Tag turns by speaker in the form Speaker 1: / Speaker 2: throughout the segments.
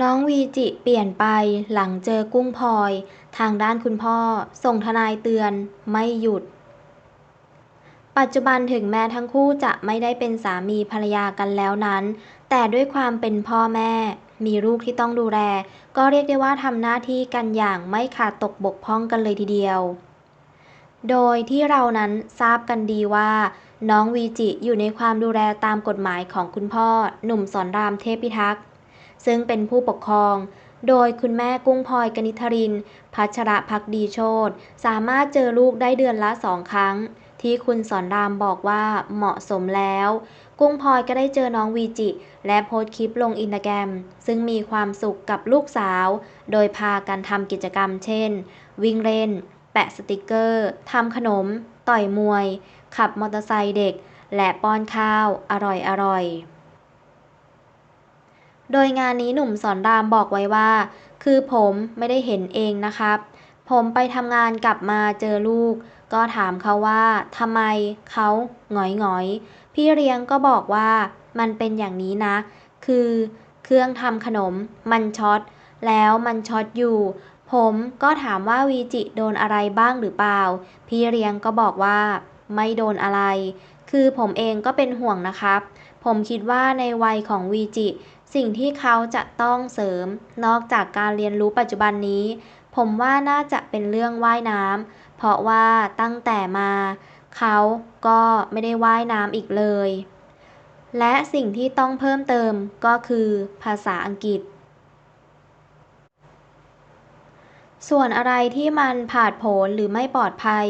Speaker 1: น้องวีจิเปลี่ยนไปหลังเจอกุ้งพลอย ทางด้านคุณพ่อ ส่งทนายเตือนไม่หยุด ปัจจุบันถึงแม้ทั้งคู่จะไม่ได้เป็นสามีภรรยากันแล้วนั้น แต่ด้วยความเป็นพ่อแม่ มีลูกที่ต้องดูแล ก็เรียกได้ว่าทำหน้าที่กันอย่างไม่ขาดตกบกพร่องกันเลยทีเดียว โดยที่เรานั้นทราบกันดีว่า น้องวีจิอยู่ในความดูแลตามกฎหมายของคุณพ่อ หนุ่มสอนรามเทพิทักษ์ ซึ่งเป็นผู้ปกครอง โดยคุณแม่กุ้งพลอยกนิษฐริน พัชระพักดีโชตสามารถเจอลูกได้เดือนละสองครั้ง ที่คุณสอนรามบอกว่าเหมาะสมแล้ว กุ้งพลอยก็ได้เจอน้องวีจิ และโพสต์คลิปลงอินสตาแกรม ซึ่งมีความสุขกับลูกสาว โดยพากันทำกิจกรรมเช่น วิ่งเล่น แปะสติกเกอร์ทำขนม ต่อยมวย ขับมอเตอร์ไซค์เด็ก และป้อนข้าว อร่อยอร่อย โดยงานนี้หนุ่มสอนรามบอกไว้ว่า คือผมไม่ได้เห็นเองนะครับ ผมไปทำงานกลับมาเจอลูก ก็ถามเขาว่าทำไมเขาหงอยหงอยพี่เลี้ยงก็บอกว่ามันเป็นอย่างนี้นะ คือเครื่องทำขนมมันช็อต แล้วมันช็อตอยู่ ผมก็ถามว่าวีจิโดนอะไรบ้างหรือเปล่า พี่เลี้ยงก็บอกว่า ไม่โดนอะไร คือผมเองก็เป็นห่วงนะครับ ผมคิดว่าในวัยของวีจิ สิ่งที่เขาจะต้องเสริม นอกจากการเรียนรู้ปัจจุบันนี้ ผมว่าน่าจะเป็นเรื่องว่ายน้ำเพราะว่าตั้งแต่มา เขาก็ไม่ได้ว่ายน้ำอีกเลย และสิ่งที่ต้องเพิ่มเติมก็คือภาษาอังกฤษ ส่วนอะไรที่มันผาดโผนหรือไม่ปลอดภัย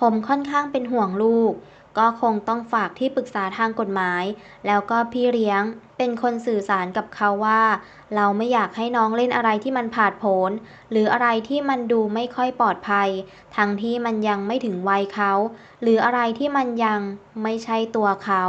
Speaker 1: ผมค่อนข้างเป็นห่วงลูกก็คงต้องฝากที่ปรึกษาทางกฎหมาย แล้วก็พี่เลี้ยง เป็นคนสื่อสารกับเขาว่า เราไม่อยากให้น้องเล่นอะไรที่มันผาดโผน หรืออะไรที่มันดูไม่ค่อยปลอดภัย ทั้งที่มันยังไม่ถึงวัยเขา หรืออะไรที่มันยังไม่ใช่ตัวเขา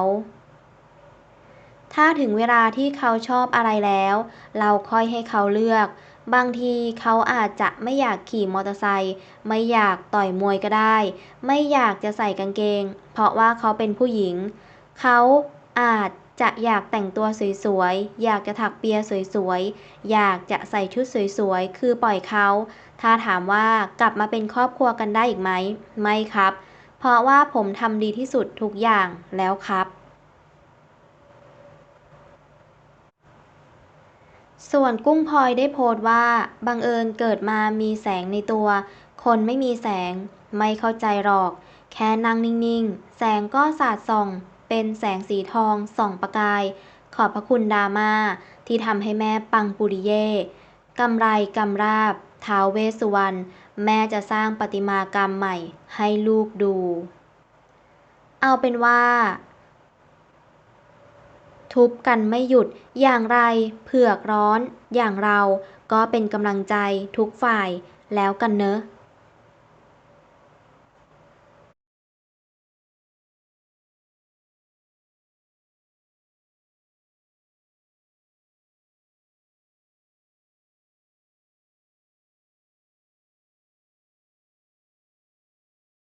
Speaker 1: ถ้าถึงเวลาที่เขาชอบอะไรแล้ว เราค่อยให้เขาเลือก บางทีเขาอาจจะไม่อยากขี่มอเตอร์ไซค์ไม่อยากต่อยมวยก็ได้ ไม่อยากจะใส่กางเกง เพราะว่าเขาเป็นผู้หญิง เขาอาจ จะอยากแต่งตัวสวยๆ อยากจะถักเปียสวยๆ อยากจะใส่ชุดสวยๆ คือปล่อยเขา ถ้าถามว่ากลับมาเป็นครอบครัวกันได้อีกไหม ไม่ครับ เพราะว่าผมทำดีที่สุดทุกอย่างแล้วครับ ส่วนกุ้งพลอยได้โพสต์ว่า บังเอิญเกิดมามีแสงในตัว คนไม่มีแสง ไม่เข้าใจหรอก แค่นั่งนิ่งๆ แสงก็สาดส่อง เป็นแสงสีทองส่องประกาย ขอบพระคุณดามาที่ทำให้แม่ปังปุริเย่กำไรกำราบท้าวเวสสุวรรณแม่จะสร้างประติมากรรมใหม่ให้ลูกดู เอาเป็นว่า ทุบกันไม่หยุดอย่างไรเผือกร้อนอย่างเราก็เป็นกำลังใจทุกฝ่ายแล้วกันเนอะ